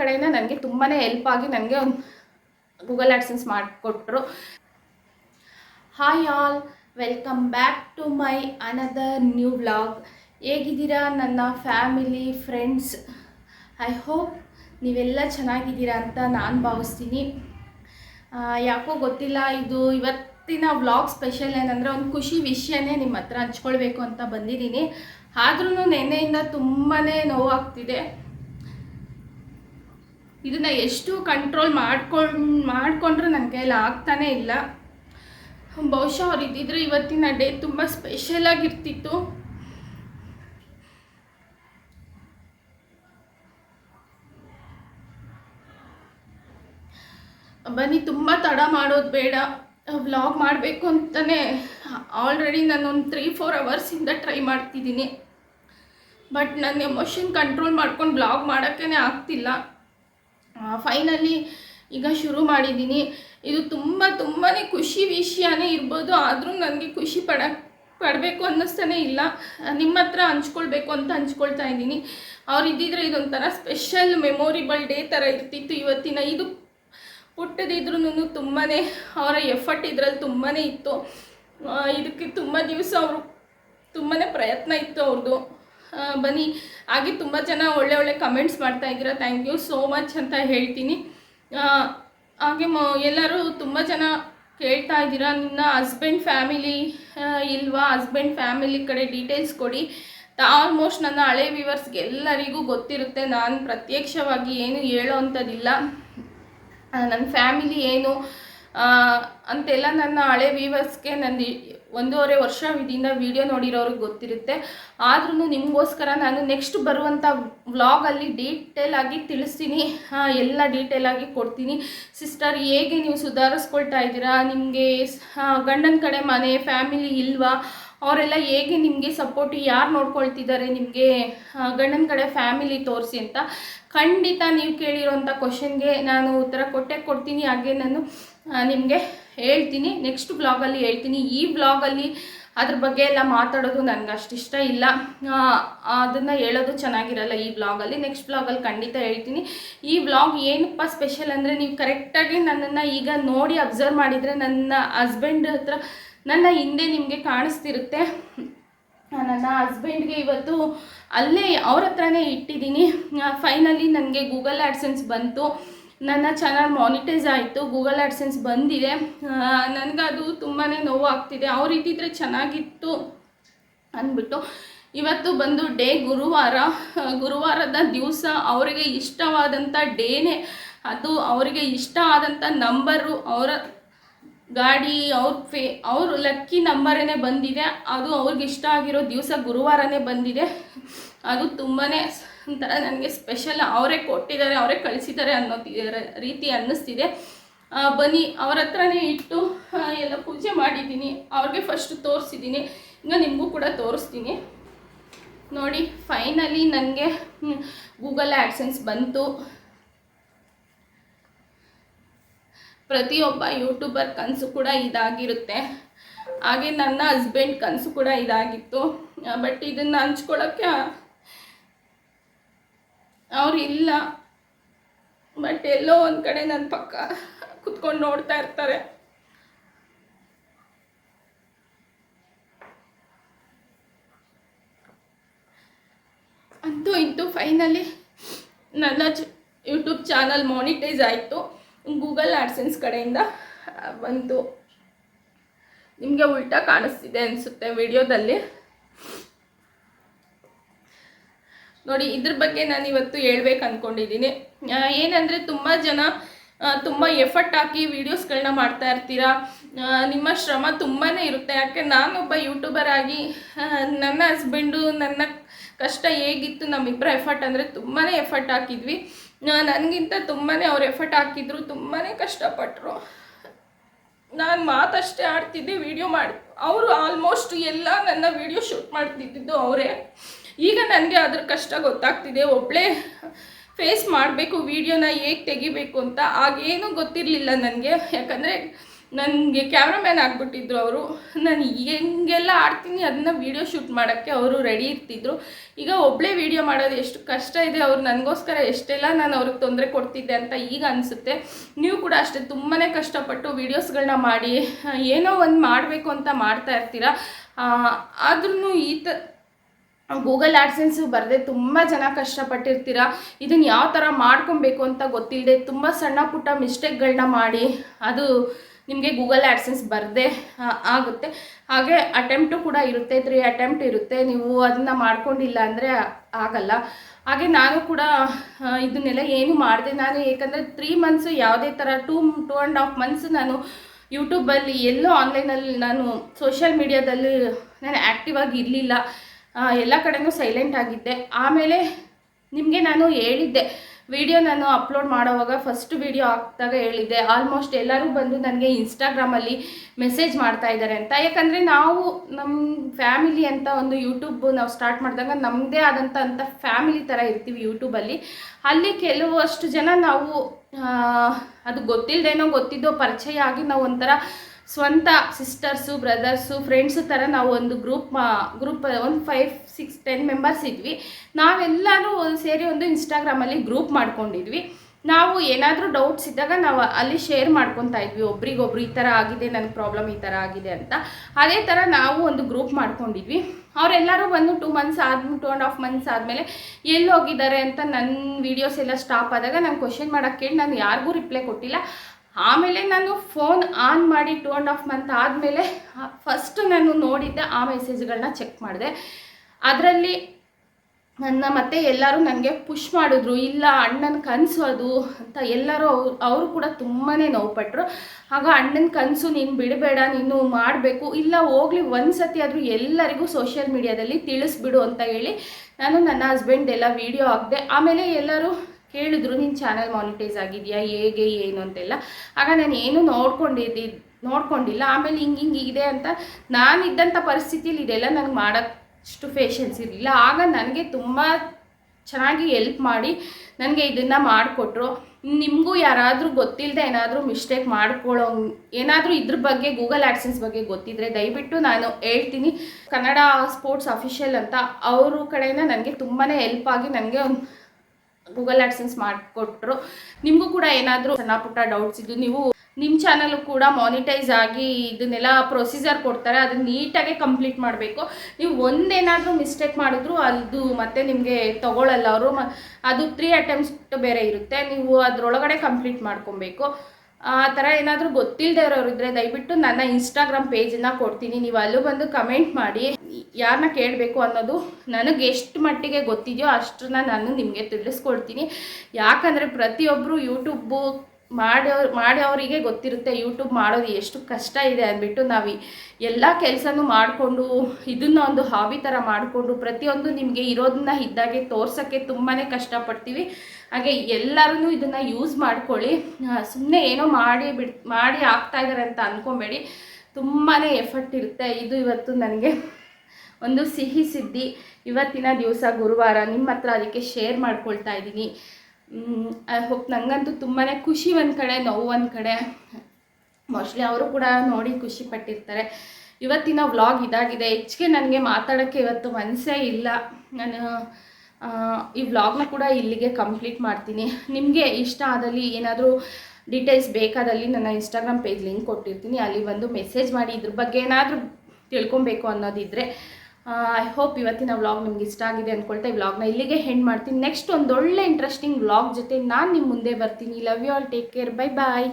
ಕಡೆಯಿಂದ ನನಗೆ ತುಂಬಾ ಹೆಲ್ಪ್ ಆಗಿ ನನಗೆ ಒಂದು ಗೂಗಲ್ ಆ್ಯಡ್ಸೆನ್ಸ್ ಮಾಡಿಕೊಟ್ರು hi all welcome back to my another new vlog ಹೇಗಿದ್ದೀರಾ ನನ್ನ ಫ್ಯಾಮಿಲಿ ಫ್ರೆಂಡ್ಸ್ ಐ ಹೋಪ್ ನೀವೆಲ್ಲ ಚೆನ್ನಾಗಿದ್ದೀರಾ ಅಂತ ನಾನು ಭಾವಿಸ್ತೀನಿ. ಯಾಕೋ ಗೊತ್ತಿಲ್ಲ, ಇದು ಇವತ್ತಿನ ವ್ಲಾಗ್ ಸ್ಪೆಷಲ್ ಏನಂದರೆ ಒಂದು ಖುಷಿ ವಿಷಯನೇ ನಿಮ್ಮ ಹತ್ರ ಹಂಚ್ಕೊಳ್ಬೇಕು ಅಂತ ಬಂದಿದ್ದೀನಿ. ಆದ್ರೂ ನೆನ್ನೆಯಿಂದ ತುಂಬಾ ನೋವಾಗ್ತಿದೆ. ಇದನ್ನು ಎಷ್ಟು ಕಂಟ್ರೋಲ್ ಮಾಡ್ಕೊಂಡು, ಮಾಡಿಕೊಂಡ್ರೆ ನನ್ನ ಕೈಯಲ್ಲಿ ಆಗ್ತಾನೇ ಇಲ್ಲ. ಬಹುಶಃ ಅವ್ರು ಇದ್ದಿದ್ರೆ ಇವತ್ತಿನ ಡೇ ತುಂಬ ಸ್ಪೆಷಲ್ ಆಗಿರ್ತಿತ್ತು. ಬನ್ನಿ, ತುಂಬ ತಡ ಮಾಡೋದು ಬೇಡ. ವ್ಲಾಗ್ ಮಾಡಬೇಕು ಅಂತಲೇ ಆಲ್ರೆಡಿ ನಾನು ಒಂದು ತ್ರೀ ಫೋರ್ ಅವರ್ಸಿಂದ ಟ್ರೈ ಮಾಡ್ತಿದ್ದೀನಿ. ಬಟ್ ನನ್ನ ಎಮೋಷನ್ ಕಂಟ್ರೋಲ್ ಮಾಡ್ಕೊಂಡು ಬ್ಲಾಗ್ ಮಾಡೋಕ್ಕೇ ಆಗ್ತಿಲ್ಲ. ಫೈನಲಿ ಈಗ ಶುರು ಮಾಡಿದ್ದೀನಿ. ಇದು ತುಂಬ ತುಂಬಾ ಖುಷಿ ವಿಷಯನೇ ಇರ್ಬೋದು, ಆದರೂ ನನಗೆ ಖುಷಿ ಪಡ, ಪಡಬೇಕು ಅನ್ನಿಸ್ತಾನೆ ಇಲ್ಲ. ನಿಮ್ಮ ಹತ್ರ ಹಂಚ್ಕೊಳ್ಬೇಕು ಅಂತ ಹಂಚ್ಕೊಳ್ತಾ ಇದ್ದೀನಿ. ಅವ್ರು ಇದ್ದಿದ್ರೆ ಇದೊಂಥರ ಸ್ಪೆಷಲ್ ಮೆಮೊರಿಬಲ್ ಡೇ ಥರ ಇರ್ತಿತ್ತು ಇವತ್ತಿನ. ಇದು ಪುಟ್ಟದಿದ್ರೂ ತುಂಬಾ ಅವರ ಎಫರ್ಟ್ ಇದರಲ್ಲಿ ತುಂಬಾ ಇತ್ತು. ಇದಕ್ಕೆ ತುಂಬ ದಿವಸ ಅವರು ತುಂಬಾ ಪ್ರಯತ್ನ ಇತ್ತು ಅವ್ರದ್ದು ಬನ್ನಿ. ಹಾಗೆ ತುಂಬ ಜನ ಒಳ್ಳೆ ಒಳ್ಳೆ ಕಮೆಂಟ್ಸ್ ಮಾಡ್ತಾ ಇದ್ದೀರಾ. ಥ್ಯಾಂಕ್ ಯು ಸೋ ಮಚ್ ಅಂತ ಹೇಳ್ತೀನಿ. ಹಾಗೆ ಮ, ಎಲ್ಲರೂ ತುಂಬ ಜನ ಕೇಳ್ತಾ ಇದ್ದೀರಾ. ನಿನ್ನ ಹಸ್ಬೆಂಡ್ ಫ್ಯಾಮಿಲಿ ಇಲ್ವಾ? ಹಸ್ಬೆಂಡ್ ಫ್ಯಾಮಿಲಿ ಕಡೆ ಡೀಟೇಲ್ಸ್ ಕೊಡಿ. ಆಲ್ಮೋಸ್ಟ್ ನನ್ನ ಹಳೆ ವ್ಯೂವರ್ಸ್ಗೆ ಎಲ್ಲರಿಗೂ ಗೊತ್ತಿರುತ್ತೆ. ನಾನು ಪ್ರತ್ಯಕ್ಷವಾಗಿ ಏನು ಹೇಳೋ ಅಂಥದ್ದಿಲ್ಲ ನನ್ನ ಫ್ಯಾಮಿಲಿ ಏನು? ಅಂತೆಲ್ಲ ನನ್ನ ಹಳೆ ವ್ಯೂವರ್ಸ್ಗೆ ನಂದು ಒಂದೂವರೆ ವರ್ಷ ವರ್ಷದಿಂದ ವಿಡಿಯೋ ನೋಡಿರೋರಿಗೆ ಗೊತ್ತಿರುತ್ತೆ. ಆದ್ರೂ ನಿಮಗೋಸ್ಕರ ನಾನು ನೆಕ್ಸ್ಟ್ ಬರುವಂಥ ವ್ಲಾಗಲ್ಲಿ ಡೀಟೇಲ್ ಆಗಿ ತಿಳಿಸ್ತೀನಿ. ಎಲ್ಲ ಡೀಟೇಲ್ ಆಗಿ ಕೊಡ್ತೀನಿ. ಸಿಸ್ಟರ್ ಹೇಗೆ ನೀವು ಸುಧಾರಿಸ್ಕೊಳ್ತಾ ಇದ್ದೀರಾ? ನಿಮಗೆ ಗಂಡನ ಕಡೆ ಮನೆ ಫ್ಯಾಮಿಲಿ ಇಲ್ವಾ? ಅವರೆಲ್ಲ ಹೇಗೆ ನಿಮಗೆ ಸಪೋರ್ಟ್ ಯಾರು ನೋಡ್ಕೊಳ್ತಿದ್ದಾರೆ? ನಿಮಗೆ ಗಂಡನ ಕಡೆ ಫ್ಯಾಮಿಲಿ ತೋರಿಸಿ ಅಂತ. ಖಂಡಿತ ನೀವು ಕೇಳಿರೋಂಥ ಕ್ವಶನ್ಗೆ ನಾನು ಉತ್ತರ ಕೊಟ್ಟೆ, ಕೊಡ್ತೀನಿ. ಹಾಗೆ ನಾನು ನಿಮಗೆ ಹೇಳ್ತೀನಿ. ನೆಕ್ಸ್ಟ್ ಬ್ಲಾಗಲ್ಲಿ ಹೇಳ್ತೀನಿ. ಈ ಬ್ಲಾಗಲ್ಲಿ ಅದ್ರ ಬಗ್ಗೆ ಎಲ್ಲ ಮಾತಾಡೋದು ನನಗೆ ಅಷ್ಟು ಇಷ್ಟ ಇಲ್ಲ. ಅದನ್ನು ಹೇಳೋದು ಚೆನ್ನಾಗಿರಲ್ಲ ಈ ಬ್ಲಾಗಲ್ಲಿ ನೆಕ್ಸ್ಟ್ ಬ್ಲಾಗಲ್ಲಿ ಖಂಡಿತ ಹೇಳ್ತೀನಿ. ಈ ಬ್ಲಾಗ್ ಏನಪ್ಪ ಸ್ಪೆಷಲ್ ಅಂದರೆ ನೀವು ಕರೆಕ್ಟಾಗಿ ನನ್ನನ್ನು ಈಗ ನೋಡಿ ಅಬ್ಸರ್ವ್ ಮಾಡಿದರೆ ನನ್ನ ಹಸ್ಬೆಂಡ್ ಹತ್ರ ನನ್ನ ಹಿಂದೆ ನಿಮಗೆ ಕಾಣಿಸ್ತಿರುತ್ತೆ. ನನ್ನ ಹಸ್ಬೆಂಡ್ಗೆ ಇವತ್ತು ಅಲ್ಲೇ ಅವ್ರ ಹತ್ರನೇ ಇಟ್ಟಿದ್ದೀನಿ. ಫೈನಲಿ ನನಗೆ ಗೂಗಲ್ ಆ್ಯಡ್ಸೆನ್ಸ್ ಬಂತು. ನನ್ನ ಚಾನಲ್ ಮಾನಿಟೈಸ್ ಆಯಿತು. ಗೂಗಲ್ ಆ್ಯಡ್ಸೆನ್ಸ್ ಬಂದಿದೆ. ನನಗದು ತುಂಬಾ ನೋವು ಆಗ್ತಿದೆ ಅವ್ರು ಇದ್ದಿದ್ರೆ ಚೆನ್ನಾಗಿತ್ತು ಅಂದ್ಬಿಟ್ಟು. ಇವತ್ತು ಬಂದು ಡೇ ಗುರುವಾರ. ಗುರುವಾರದ ದಿವಸ ಅವರಿಗೆ ಇಷ್ಟವಾದಂಥ ಡೇನೇ. ಅದು ಅವರಿಗೆ ಇಷ್ಟ ಆದಂಥ ನಂಬರು ಅವರ ಗಾಡಿ ಅವ್ರ ಫೇ, ಅವ್ರ ಲಕ್ಕಿ ನಂಬರೇ ಬಂದಿದೆ. ಅದು ಅವ್ರಿಗೆ ಇಷ್ಟ ಆಗಿರೋ ದಿವಸ ಗುರುವಾರನೇ ಬಂದಿದೆ. ಅದು ತುಂಬಾ ಒಂಥರ ನನಗೆ ಸ್ಪೆಷಲ್. ಅವರೇ ಕೊಟ್ಟಿದ್ದಾರೆ, ಅವರೇ ಕಳಿಸಿದ್ದಾರೆ ಅನ್ನೋ ರೀತಿ ಅನ್ನಿಸ್ತಿದೆ. ಬನ್ನಿ, ಅವ್ರ ಹತ್ರನೇ ಇಟ್ಟು ಎಲ್ಲ ಪೂಜೆ ಮಾಡಿದ್ದೀನಿ. ಅವ್ರಿಗೆ ಫಸ್ಟ್ ತೋರಿಸಿದ್ದೀನಿ. ಈಗ ನಿಮಗೂ ಕೂಡ ತೋರಿಸ್ತೀನಿ. ನೋಡಿ ಫೈನಲಿ ನನಗೆ ಗೂಗಲ್ ಆ್ಯಡ್ಸೆನ್ಸ್ ಬಂತು. ಪ್ರತಿಯೊಬ್ಬ ಯೂಟ್ಯೂಬರ್ ಕನಸು ಕೂಡ ಇದಾಗಿರುತ್ತೆ. ಹಾಗೆ ನನ್ನ ಹಸ್ಬೆಂಡ್ ಕನಸು ಕೂಡ ಇದಾಗಿತ್ತು. ಬಟ್ ಇದನ್ನು ಹಂಚ್ಕೊಳ್ಳೋಕ್ಕೆ ಅವ್ರು ಇಲ್ಲ. ಬಟ್ ಎಲ್ಲೋ ಒಂದು ಕಡೆ ನನ್ನ ಪಕ್ಕ ಕುತ್ಕೊಂಡು ನೋಡ್ತಾ ಇರ್ತಾರೆ. ಅಂತೂ ಇಂತೂ ಫೈನಲಿ ನನ್ನ ಯೂಟ್ಯೂಬ್ ಚಾನಲ್ ಮಾನಿಟೈಸ್ ಆಯಿತು. ಗೂಗಲ್ ಆಡ್ಸೆನ್ಸ್ ಕಡೆಯಿಂದ ಒಂದು ನಿಮಗೆ ಉಲ್ಟಾ ಕಾಣಿಸ್ತಿದೆ ಅನಿಸುತ್ತೆ ವಿಡಿಯೋದಲ್ಲಿ. ನೋಡಿ, ಇದ್ರ ಬಗ್ಗೆ ನಾನು ಇವತ್ತು ಹೇಳ್ಬೇಕು ಅಂದ್ಕೊಂಡಿದ್ದೀನಿ ಏನಂದರೆ ತುಂಬ ಜನ ತುಂಬ ಎಫರ್ಟ್ ಹಾಕಿ ವೀಡಿಯೋಸ್ಗಳನ್ನ ಮಾಡ್ತಾ ಇರ್ತೀರಾ? ನಿಮ್ಮ ಶ್ರಮ ತುಂಬಾ ಇರುತ್ತೆ. ಯಾಕೆ, ನಾನೊಬ್ಬ ಯೂಟ್ಯೂಬರ್ ಆಗಿ ನನ್ನ ಹಸ್ಬೆಂಡು ನನ್ನ ಕಷ್ಟ ಹೇಗಿತ್ತು ನಮ್ಮಿಬ್ಬರ ಎಫರ್ಟ್ ಅಂದರೆ ತುಂಬಾ ಎಫರ್ಟ್ ಹಾಕಿದ್ವಿ. ನನಗಿಂತ ತುಂಬಾ ಅವ್ರು ಎಫರ್ಟ್ ಹಾಕಿದ್ರು ತುಂಬಾ ಕಷ್ಟಪಟ್ಟರು ನಾನು ಮಾತಷ್ಟೇ ಆಡ್ತಿದ್ದೆ ವಿಡಿಯೋ ಮಾಡಿ, ಅವರು ಆಲ್ಮೋಸ್ಟ್ ಎಲ್ಲ ನನ್ನ ವಿಡಿಯೋ ಶೂಟ್ ಮಾಡ್ತಿದ್ದಿದ್ದು ಅವರೇ. ಈಗ ನನಗೆ ಅದ್ರ ಕಷ್ಟ ಗೊತ್ತಾಗ್ತಿದೆ ಒಬ್ಬಳೇ ಫೇಸ್ ಮಾಡಬೇಕು ವಿಡಿಯೋನ ಹೇಗೆ ತೆಗಿಬೇಕು ಅಂತ, ಆಗೇನು ಗೊತ್ತಿರಲಿಲ್ಲ ನನಗೆ. ಯಾಕಂದರೆ ನನಗೆ ಕ್ಯಾಮ್ರಾಮ್ಯಾನ್ ಆಗಿಬಿಟ್ಟಿದ್ರು ಅವರು. ನಾನು ಹೆಂಗೆಲ್ಲ ಆಡ್ತೀನಿ ಅದನ್ನ ವೀಡಿಯೋ ಶೂಟ್ ಮಾಡೋಕ್ಕೆ ಅವರು ರೆಡಿ ಇರ್ತಿದ್ರು. ಈಗ ಒಬ್ಬಳೇ ವೀಡಿಯೋ ಮಾಡೋದು ಎಷ್ಟು ಕಷ್ಟ ಇದೆ, ಅವ್ರು ನನಗೋಸ್ಕರ ಎಷ್ಟೆಲ್ಲ ನಾನು ಅವ್ರಿಗೆ ತೊಂದರೆ ಕೊಡ್ತಿದ್ದೆ ಅಂತ ಈಗ ಅನಿಸುತ್ತೆ. ನೀವು ಕೂಡ ಅಷ್ಟೇ ತುಂಬಾ ಕಷ್ಟಪಟ್ಟು ವೀಡಿಯೋಸ್ಗಳನ್ನ ಮಾಡಿ, ಏನೋ ಒಂದು ಮಾಡಬೇಕು ಅಂತ ಮಾಡ್ತಾ ಇರ್ತೀರ? ಆದ್ರೂ ಈ ತ ಗೂಗಲ್ ಆ್ಯಡ್ಸೆನ್ಸು ಬರದೆ ತುಂಬ ಜನ ಕಷ್ಟಪಟ್ಟಿರ್ತೀರ? ಇದನ್ನು ಯಾವ ಥರ ಮಾಡ್ಕೊಬೇಕು ಅಂತ ಗೊತ್ತಿಲ್ಲದೆ ತುಂಬ ಸಣ್ಣ ಪುಟ್ಟ ಮಿಸ್ಟೇಕ್ಗಳನ್ನ ಮಾಡಿ, ಅದು ನಿಮಗೆ ಗೂಗಲ್ ಆ್ಯಡ್ಸೆನ್ಸ್ ಬರದೆ ಆಗುತ್ತೆ. ಹಾಗೆ ಅಟೆಂಪ್ಟು ಕೂಡ ಇರುತ್ತೆ ತ್ರೀ ಅಟೆಂಪ್ಟ್ ಇರುತ್ತೆ. ನೀವು ಅದನ್ನು ಮಾಡ್ಕೊಂಡಿಲ್ಲ ಅಂದರೆ ಆಗಲ್ಲ. ಹಾಗೆ ನಾನು ಕೂಡ ಇದನ್ನೆಲ್ಲ ಏನು ಮಾಡಿದೆ. ನಾನು ಏಕೆಂದರೆ ತ್ರೀ ಮಂತ್ಸು ಯಾವುದೇ ಥರ two two and half months ನಾನು ಯೂಟ್ಯೂಬಲ್ಲಿ ಎಲ್ಲೋ ಆನ್ಲೈನಲ್ಲಿ ನಾನು ಸೋಷಿಯಲ್ ಮೀಡಿಯಾದಲ್ಲಿ ನಾನು ಆ್ಯಕ್ಟಿವ್ ಆಗಿ ಇರಲಿಲ್ಲ. ಎಲ್ಲ ಕಡೆನೂ ಸೈಲೆಂಟ್ ಆಗಿದ್ದೆ. ಆಮೇಲೆ ನಿಮಗೆ ನಾನು ಹೇಳಿದ್ದೆ ವಿಡಿಯೋ ನಾನು ಅಪ್ಲೋಡ್ ಮಾಡೋವಾಗ ಫಸ್ಟ್ ವಿಡಿಯೋ ಹಾಕಿದಾಗ ಹೇಳಿದ್ದೆ. ಆಲ್ಮೋಸ್ಟ್ ಎಲ್ಲರೂ ಬಂದು ನನಗೆ ಇನ್ಸ್ಟಾಗ್ರಾಮಲ್ಲಿ ಮೆಸೇಜ್ ಮಾಡ್ತಾ ಇದ್ದಾರೆ ಅಂತ. ಯಾಕಂದರೆ ನಾವು ನಮ್ಮ ಫ್ಯಾಮಿಲಿ ಅಂತ ಒಂದು ಯೂಟ್ಯೂಬ್ ನಾವು ಸ್ಟಾರ್ಟ್ ಮಾಡಿದಾಗ ನಮ್ಮದೇ ಆದಂಥ ಅಂತ ಫ್ಯಾಮಿಲಿ ಥರ ಇರ್ತೀವಿ ಯೂಟ್ಯೂಬಲ್ಲಿ ಅಲ್ಲಿ. ಕೆಲವಷ್ಟು ಜನ ನಾವು ಅದು ಗೊತ್ತಿಲ್ಲದೇನೋ ಗೊತ್ತಿದ್ದೋ ಪರಿಚಯ ಆಗಿ ನಾವು ಒಂಥರ ಸ್ವಂತ ಸಿಸ್ಟರ್ಸು ಬ್ರದರ್ಸು ಫ್ರೆಂಡ್ಸು ಥರ ನಾವು ಒಂದು ಗ್ರೂಪ್ ಗ್ರೂಪ್ ಒಂದು ಫೈವ್ ಸಿಕ್ಸ್ ಟೆನ್ ಮೆಂಬರ್ಸ್ ಇದ್ವಿ. ನಾವೆಲ್ಲರೂ ಸೇರಿ ಒಂದು ಇನ್ಸ್ಟಾಗ್ರಾಮಲ್ಲಿ ಗ್ರೂಪ್ ಮಾಡ್ಕೊಂಡಿದ್ವಿ. ನಾವು ಏನಾದರೂ ಡೌಟ್ಸ್ ಇದ್ದಾಗ ನಾವು ಅಲ್ಲಿ ಶೇರ್ ಮಾಡ್ಕೊತಾ ಇದ್ವಿ. ಒಬ್ರಿಗೊಬ್ರು ಈ ಥರ ಆಗಿದೆ ನನ್ನ ಪ್ರಾಬ್ಲಮ್ ಈ ಥರ ಆಗಿದೆ ಅಂತ. ಅದೇ ಥರ ನಾವು ಒಂದು ಗ್ರೂಪ್ ಮಾಡ್ಕೊಂಡಿದ್ವಿ. ಅವರೆಲ್ಲರೂ ಬಂದು ಟೂ ಮಂತ್ಸ್ ಆದ್ಮೇಲೆ ಟೂ ಆ್ಯಂಡ್ ಹಾಫ್ ಮಂತ್ಸ್ ಆದಮೇಲೆ ಎಲ್ಲಿ ಹೋಗಿದ್ದಾರೆ ಅಂತ ನನ್ನ ವೀಡಿಯೋಸ್ ಎಲ್ಲ ಸ್ಟಾಪ್ ಆದಾಗ ನಾನು ಕ್ವಶನ್ ಮಾಡೋಕ್ಕೆ ನಾನು ಯಾರಿಗೂ ರಿಪ್ಲೈ ಕೊಟ್ಟಿಲ್ಲ. ಆಮೇಲೆ ನಾನು ಫೋನ್ ಆನ್ ಮಾಡಿ ಟೂ ಆ್ಯಂಡ್ ಹಾಫ್ ಮಂತ್ ಆದಮೇಲೆ ಫಸ್ಟ್ ನಾನು ನೋಡಿದ್ದೆ, ಆ ಮೆಸೇಜ್ಗಳನ್ನ ಚೆಕ್ ಮಾಡಿದೆ. ಅದರಲ್ಲಿ ನನ್ನ ಮತ್ತೆ ಎಲ್ಲರೂ ನನಗೆ ಪುಷ್ ಮಾಡಿದ್ರು, ಇಲ್ಲ ಅಣ್ಣನ ಕನಸು ಅದು ಅಂತ ಎಲ್ಲರೂ ಅವ್ರು, ಅವರು ಕೂಡ ತುಂಬಾ ನೋವುಪಟ್ಟರು ಆಗ ಅಣ್ಣನ ಕನಸು ನೀನು ಬಿಡಬೇಡ, ನೀನು ಮಾಡಬೇಕು, ಇಲ್ಲ ಹೋಗ್ಲಿ ಒಂದು ಸತಿ ಆದರೂ ಎಲ್ಲರಿಗೂ ಸೋಷಿಯಲ್ ಮೀಡಿಯಾದಲ್ಲಿ ತಿಳಿಸ್ಬಿಡು ಅಂತ ಹೇಳಿ ನಾನು ನನ್ನ ಹಸ್ಬೆಂಡ್ ಎಲ್ಲ ವೀಡಿಯೋ ಹಾಕಿದೆ. ಆಮೇಲೆ ಎಲ್ಲರೂ ಕೇಳಿದ್ರು ನಿನ್ನ ಚಾನಲ್ ಮಾನಿಟೈಸ್ ಆಗಿದೆಯಾ? ಹೇಗೆ, ಏನು? ಅಂತೆಲ್ಲ. ಆಗ ನಾನು ಏನು ನೋಡ್ಕೊಂಡಿದ್ದಿ, ನೋಡ್ಕೊಂಡಿಲ್ಲ. ಆಮೇಲೆ ಹಿಂಗೆ ಹಿಂಗೆ ಇದೆ ಅಂತ ನಾನಿದ್ದಂಥ ಪರಿಸ್ಥಿತಿಯಲ್ಲಿ ಇದೆಲ್ಲ ನನಗೆ ಮಾಡೋಷ್ಟು ಪೇಷನ್ಸ್ ಇರಲಿಲ್ಲ. ಆಗ ನನಗೆ ತುಂಬ ಚೆನ್ನಾಗಿ ಎಲ್ಪ್ ಮಾಡಿ ನನಗೆ ಇದನ್ನು ಮಾಡಿಕೊಟ್ರು. ನಿಮಗೂ ಯಾರಾದರೂ ಗೊತ್ತಿಲ್ಲದೆ ಏನಾದರೂ ಮಿಸ್ಟೇಕ್ ಮಾಡ್ಕೊಳ್ಳೋ ಏನಾದರೂ ಇದ್ರ ಬಗ್ಗೆ ಗೂಗಲ್ ಆ್ಯಡ್ಸೆನ್ಸ್ ಬಗ್ಗೆ ಗೊತ್ತಿದ್ರೆ ದಯವಿಟ್ಟು ನಾನು ಹೇಳ್ತೀನಿ. ಕನ್ನಡ ಸ್ಪೋರ್ಟ್ಸ್ ಅಫಿಷಿಯಲ್ ಅಂತ ಅವರು ಕಡೆಯಿಂದ ನನಗೆ ತುಂಬಾ ಹೆಲ್ಪ್ ಆಗಿ ನನಗೆ ಒಂದು ಗೂಗಲ್ ಆ್ಯಡ್ಸೆನ್ಸ್ ಮಾಡಿಕೊಟ್ರು ನಿಮಗೂ ಕೂಡ ಏನಾದರೂ ಸಣ್ಣ ಪುಟ್ಟ ಡೌಟ್ಸ್ ಇದ್ದು ನೀವು ನಿಮ್ಮ ಚಾನಲ್ ಕೂಡ ಮಾನಿಟೈಸ್ ಆಗಿ ಇದನ್ನೆಲ್ಲ ಪ್ರೊಸೀಜರ್ ಕೊಡ್ತಾರೆ, ಅದನ್ನ ನೀಟಾಗಿ ಕಂಪ್ಲೀಟ್ ಮಾಡಬೇಕು. ನೀವು ಒಂದೇನಾದರೂ ಮಿಸ್ಟೇಕ್ ಮಾಡಿದ್ರು ಅದು ಮತ್ತೆ ನಿಮಗೆ ತಗೊಳ್ಳಲ್ಲ ಅವರು ಅದು ತ್ರೀ ಅಟೆಂಪ್ಟ್ಸ್ ಬೇರೆ ಇರುತ್ತೆ. ನೀವು ಅದರೊಳಗಡೆ ಕಂಪ್ಲೀಟ್ ಮಾಡ್ಕೊಬೇಕು. ಆ ಥರ ಏನಾದರೂ ಗೊತ್ತಿಲ್ಲದೆ ಇರೋರು ಇದ್ದರೆ ದಯವಿಟ್ಟು ನನ್ನ ಇನ್ಸ್ಟಾಗ್ರಾಮ್ ಪೇಜನ್ನ ಕೊಡ್ತೀನಿ. ನೀವು ಅಲ್ಲೂ ಬಂದು ಕಮೆಂಟ್ ಮಾಡಿ. ಯಾರನ್ನ ಕೇಳಬೇಕು ಅನ್ನೋದು ನನಗೆ ಎಷ್ಟು ಮಟ್ಟಿಗೆ ಗೊತ್ತಿದೆಯೋ ಅಷ್ಟನ್ನ ನಾನು ನಿಮಗೆ ತಿಳಿಸ್ಕೊಡ್ತೀನಿ. ಯಾಕಂದರೆ ಪ್ರತಿಯೊಬ್ಬರು ಯೂಟ್ಯೂಬು ಮಾಡೋ ಮಾಡೋರಿಗೆ ಗೊತ್ತಿರುತ್ತೆ ಯೂಟ್ಯೂಬ್ ಮಾಡೋದು ಎಷ್ಟು ಕಷ್ಟ ಇದೆ ಅಂದ್ಬಿಟ್ಟು ನಾವು ಎಲ್ಲ ಕೆಲಸನೂ ಮಾಡಿಕೊಂಡು, ಇದನ್ನ ಒಂದು ಹಾಬಿ ಥರ ಮಾಡಿಕೊಂಡು ಪ್ರತಿಯೊಂದು ನಿಮಗೆ ಇರೋದನ್ನ ಇದ್ದಾಗೆ ತೋರ್ಸೋಕ್ಕೆ ತುಂಬಾ ಕಷ್ಟಪಡ್ತೀವಿ. ಹಾಗೆ ಎಲ್ಲರೂ ಇದನ್ನು ಯೂಸ್ ಮಾಡ್ಕೊಳ್ಳಿ. ಸುಮ್ಮನೆ ಏನೋ ಮಾಡಿ ಬಿಡ್ ಮಾಡಿ ಆಗ್ತಾ ಇದ್ದಾರೆ ಅಂತ ಅಂದ್ಕೊಬೇಡಿ ತುಂಬಾ ಎಫರ್ಟ್ ಇರುತ್ತೆ. ಇದು ಇವತ್ತು ನನಗೆ ಒಂದು ಸಿಹಿ ಸಿದ್ಧಿ. ಇವತ್ತಿನ ದಿವಸ ಗುರುವಾರ ನಿಮ್ಮ ಹತ್ರ ಅದಕ್ಕೆ ಶೇರ್ ಮಾಡ್ಕೊಳ್ತಾ ಇದ್ದೀನಿ. ಐ ಹೋಪ್ ನನಗಂತೂ ತುಂಬಾ ಖುಷಿ ಒಂದು ಕಡೆ, ನೋವು ಒಂದು ಕಡೆ. ಮೋಸ್ಟ್ಲಿ ಅವರು ಕೂಡ ನೋಡಿ ಖುಷಿ ಪಟ್ಟಿರ್ತಾರೆ. ಇವತ್ತಿನ ವ್ಲಾಗ್ ಇದಾಗಿದೆ. ಹೆಚ್ಚಿಗೆ ನನಗೆ ಮಾತಾಡೋಕ್ಕೆ ಇವತ್ತು ಮನಸ್ಸೇ ಇಲ್ಲ. ನಾನು ಈ ವ್ಲಾಗ್ನ ಕೂಡ ಇಲ್ಲಿಗೆ ಕಂಪ್ಲೀಟ್ ಮಾಡ್ತೀನಿ. ನಿಮಗೆ ಇಷ್ಟ ಆದಲ್ಲಿ ಏನಾದರೂ ಡೀಟೇಲ್ಸ್ ಬೇಕಾದಲ್ಲಿ ನನ್ನ ಇನ್ಸ್ಟಾಗ್ರಾಮ್ ಪೇಜ್ ಲಿಂಕ್ ಕೊಟ್ಟಿರ್ತೀನಿ. ಅಲ್ಲಿ ಬಂದು ಮೆಸೇಜ್ ಮಾಡಿ ಇದ್ರ ಬಗ್ಗೆ ಏನಾದರೂ ತಿಳ್ಕೊಬೇಕು ಅನ್ನೋದಿದ್ದರೆ ಐ ಹೋಪ್ ಇವತ್ತಿನ ವ್ಲಾಗ್ ನಿಮ್ಗೆ ಇಷ್ಟ ಆಗಿದೆ ಅಂದ್ಕೊಳ್ತಾ ಈ ವ್ಲಾಗ್ನ ಇಲ್ಲಿಗೆ ಹೆಂಡ್ ಮಾಡ್ತೀನಿ. ನೆಕ್ಸ್ಟ್ ಒಂದೊಳ್ಳೆ ಇಂಟ್ರೆಸ್ಟಿಂಗ್ ವ್ಲಾಗ್ ಜೊತೆ ನಾನು ನಿಮ್ಮ ಮುಂದೆ ಬರ್ತೀನಿ. Love you all take care bye bye